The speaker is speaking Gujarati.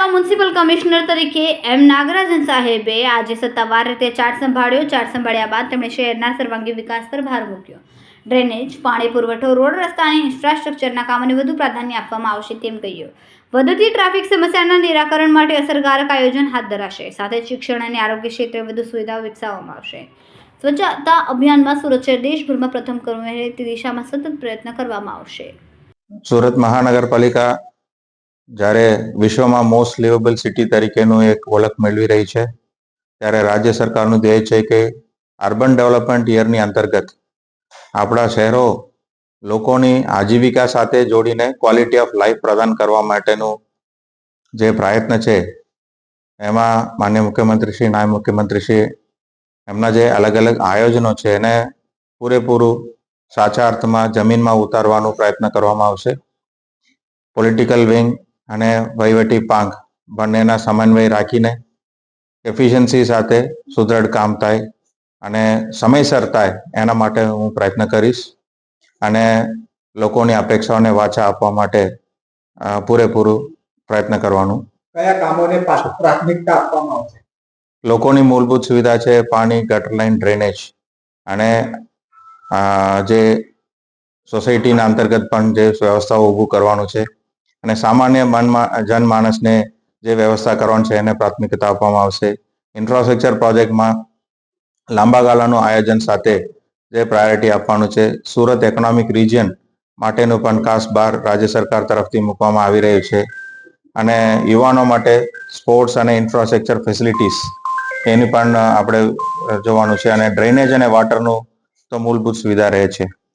મ્યુનિસિપલ કમિશનર તરીકે એમ નાગરાજન સાહેબે આજે સત્તાવાર રીતે ચાર્જ સંભાળ્યો. ચાર્જ સંભાળ્યા બાદ તેમણે શહેરના સર્વાંગી વિકાસ પર ભાર મૂક્યો. ડ્રેનેજ, પાણી પુરવઠો, રોડ રસ્તા અને ઇન્ફ્રાસ્ટ્રક્ચરના કામોને વધુ પ્રાધાન્ય આપવામાં આવશે તેમ કહ્યું. વધતી ટ્રાફિક સમસ્યાના નિરાકરણ માટે અસરકારક આયોજન હાથ ધરાશે. સાથે શિક્ષણ અને આરોગ્ય ક્ષેત્રે વધુ સુવિધાઓ વિકસાવવામાં આવશે. સ્વચ્છતા અભિયાનમાં સુરત શહેર દેશભરમાં પ્રથમ કરવું તે દિશામાં સતત પ્રયત્ન કરવામાં આવશે. સુરત મહાનગરપાલિકા જ્યારે વિશ્વમાં મોસ્ટ લિવેબલ સિટી તરીકેનું એક ઓળખ મેળવી રહી છે, ત્યારે રાજ્ય સરકારનું ધ્યેય છે કે અર્બન ડેવલપમેન્ટ યરની અંતર્ગત આપણા શહેરો લોકોની આજીવિકા સાથે જોડીને ક્વોલિટી ઓફ લાઈફ પ્રદાન કરવા માટેનું જે પ્રયત્ન છે, એમાં માન્ય મુખ્યમંત્રી શ્રી, નાયબ મુખ્યમંત્રી શ્રી, એમના જે અલગ અલગ આયોજનો છે, એને પૂરેપૂરું સાચા અર્થમાં જમીનમાં ઉતારવાનો પ્રયત્ન કરવામાં આવશે. પોલિટિકલ વિંગ અને વહીવટી પાંખ બંનેના સમન્વય રાખીને એફિશિયન્સી સાથે સુદૃઢ કામ થાય અને સમયસર થાય એના માટે હું પ્રયત્ન કરીશ અને લોકોની અપેક્ષાઓને વાચા આપવા માટે પૂરેપૂરું પ્રયત્ન કરવાનું. કયા કામોને પ્રાથમિકતા આપવામાં આવશે? લોકોની મૂળભૂત સુવિધા છે પાણી ગટર લાઇન ડ્રેનેજ અને જે સોસાયટીના અંતર્ગત પણ જે વ્યવસ્થાઓ ઊભું કરવાનું છે અને સામાન્ય મનમાં જનમાનસને જે વ્યવસ્થા કરવાની છે એને પ્રાથમિકતા આપવામાં આવશે. ઇન્ફ્રાસ્ટ્રક્ચર પ્રોજેક્ટમાં લાંબા ગાળાનું આયોજન સાથે જે પ્રાયોરિટી આપવાનું છે, સુરત ઇકોનોમિક રિજિયન માટેનું પણ ખાસ બહાર રાજ્ય સરકાર તરફથી મૂકવામાં આવી રહ્યું છે. અને યુવાનો માટે સ્પોર્ટ્સ અને ઇન્ફ્રાસ્ટ્રક્ચર ફેસિલિટીઝ એની પણ આપણે જોવાનું છે અને ડ્રેનેજ અને વાટરનું તો મૂળભૂત સુવિધા રહે છે.